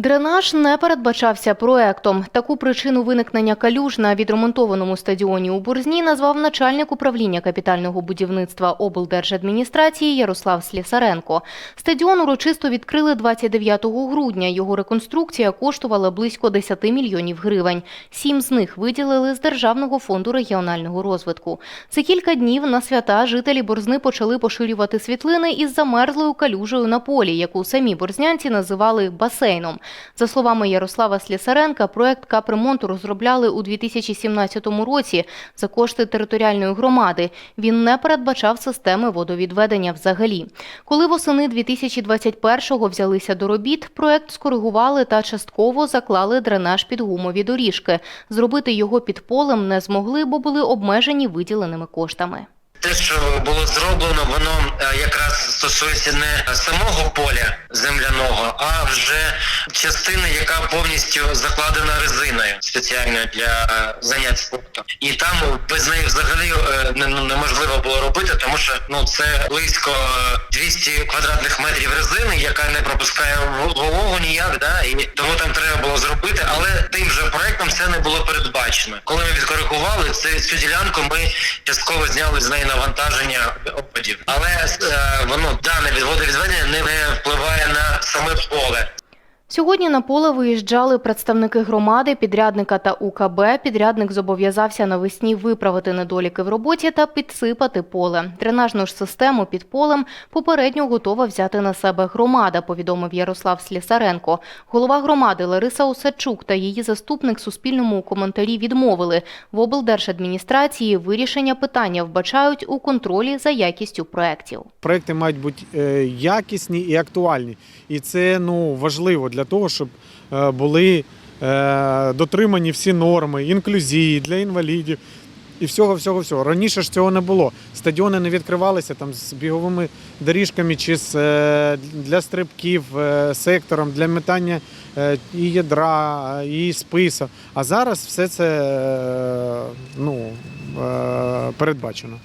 Дренаж не передбачався проектом. Таку причину виникнення калюж на відремонтованому стадіоні у Бурзні назвав начальник управління капітального будівництва облдержадміністрації Ярослав Слісаренко. Стадіон урочисто відкрили 29 грудня. Його реконструкція коштувала близько 10 мільйонів гривень. Сім з них виділили з Державного фонду регіонального розвитку. За кілька днів на свята жителі Борзни почали поширювати світлини із замерзлою калюжею на полі, яку самі борзнянці називали басейном. За словами Ярослава Слісаренка, проект капремонту розробляли у 2017 році за кошти територіальної громади. Він не передбачав системи водовідведення взагалі. Коли восени 2021-го взялися до робіт, проект скоригували та частково заклали дренаж під гумові доріжки. Зробити його під полем не змогли, бо були обмежені виділеними коштами. Те, що було зроблено, воно е, якраз стосується не самого поля земляного, а вже частина, яка повністю закладена резиною спеціально для занять спортом. І там без неї взагалі е, ну, неможливо було робити, тому що ну це близько е, 200 квадратних метрів резини, яка не пропускає вологу ніяк, да і тому там треба було зробити, але тим же проектом це не було. Коли ми відкоригували це цю ділянку, ми частково зняли з неї навантаження опадів, але е, воно дане від водовідведення не, не впливає на саме поле. Сьогодні на поле виїжджали представники громади, підрядника та УКБ. Підрядник зобов'язався навесні виправити недоліки в роботі та підсипати поле. Дренажну ж систему під полем попередньо готова взяти на себе громада, повідомив Ярослав Слісаренко. Голова громади Лариса Осадчук та її заступник Суспільному у коментарі відмовили. В облдержадміністрації вирішення питання вбачають у контролі за якістю проєктів. Проекти мають бути е, якісні і актуальні. І це ну, важливо для того, щоб е, були е, дотримані всі норми, інклюзії для інвалідів і всього, всього, всього. Раніше ж цього не було. Стадіони не відкривалися там з біговими доріжками чи з, е, для стрибків, сектором, для метання і ядра, і списа. А зараз все це ну, передбачено.